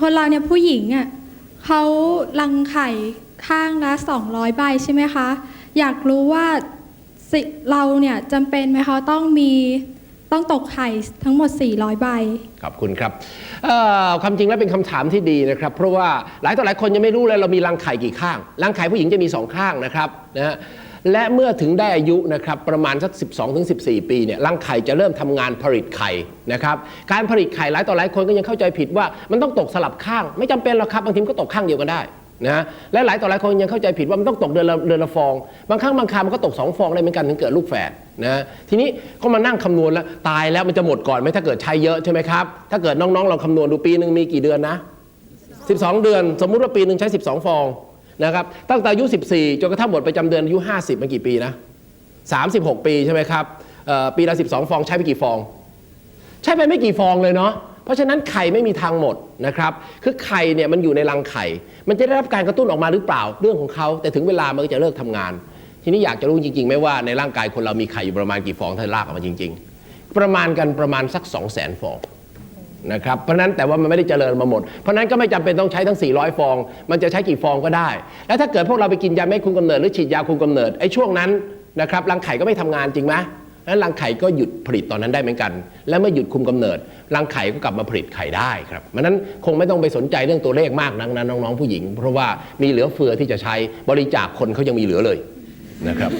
คนเราเนี่ยผู้หญิงอะเขารังไข่ข้างละ200 ใบใช่ไหมคะ อยากรู้ว่าสิเราเนี่ยจำเป็นไหมคะต้องมีต้องตกไข่ทั้งหมด 400 ใบ ขอบคุณครับความจริงแล้วเป็นคำถามที่ดีนะครับ เพราะว่าหลายต่อหลายคนยังไม่รู้เลยเรามีรังไข่กี่ข้าง รังไข่ผู้หญิงจะมีสองข้างนะครับนะฮะ และเมื่อถึงได้อายุนะครับประมาณสัก 12ถึง14 ปีเนี่ยรังไข่จะเริ่มทำงานผลิตไข่นะครับการผลิตไข่หลายต่อหลายคนก็ยังเข้าใจผิดว่ามันต้องตกสลับข้าง ไม่จำเป็นหรอกครับบางทีมันก็ตกข้างเดียวกันได้นะและหลายต่อหลายคนยังเข้าใจผิดว่ามันต้องตกเดือนละเดือนละฟอง บางครั้งบางครามันก็ตกสองฟองได้เหมือนกันถึงเกิดลูกแฝดนะฮะทีนี้ก็มานั่งคำนวณแล้วตายแล้วมันจะหมดก่อนไหมถ้าเกิดใช้เยอะใช่ไหมครับ ถ้าเกิดน้องๆลองคำนวณดูปีหนึ่งมีกี่เดือนนะ 12 เดือน สมมุติว่าปีหนึ่งใช้ 12 ฟอง นะครับตั้งแต่อายุ 14 จนกระทั่งหมดประจำเดือนอายุ 50มันกี่ปีนะ 36 ปีใช่ไหมครับปีละ 12 ฟองใช้ไปกี่ฟอง ใช้ไปไม่กี่ฟองเลยเนาะเพราะฉะนั้นไข่ไม่มีทางหมดนะครับคือไข่เนี่ยมันอยู่ในรังไข่ มันจะได้รับการกระตุ้นออกมาหรือเปล่าเรื่องของเขา แต่ถึงเวลามันก็จะเลิกทำงาน ทีนี้อยากจะรู้จริงๆไหมว่าในร่างกายคนเรามีไข่อยู่ประมาณกี่ฟองถ้าลากออกมาจริง ๆ ประมาณกันประมาณสัก 2 0 0 0 0 0 ฟอง นะครับเพราะนั้นแต่ว่ามันไม่ได้เจริญมาหมด เพราะนั้นก็ไม่จำเป็นต้องใช้ทั้ง 400 ฟอง มันจะใช้กี่ฟองก็ได้ แล้วถ้าเกิดพวกเราไปกินยาไม่คุมกำเนิดหรือฉีดยาคุมกำเนิดไอ้ช่วงนั้นนะครับรังไข่ก็ไม่ทำงานจริงไหมแล้วรังไข่ก็หยุดผลิตตอนนั้นได้เหมือนกัน และเมื่อหยุดคุมกำเนิดรังไข่ก็กลับมาผลิตไข่ได้ครับมันนั้นคงไม่ต้องไปสนใจเรื่องตัวเลขมากนักนะน้องๆผู้หญิง เพราะว่ามีเหลือเฟือที่จะใช้บริจาคคนเขายังมีเหลือเลยนะครับ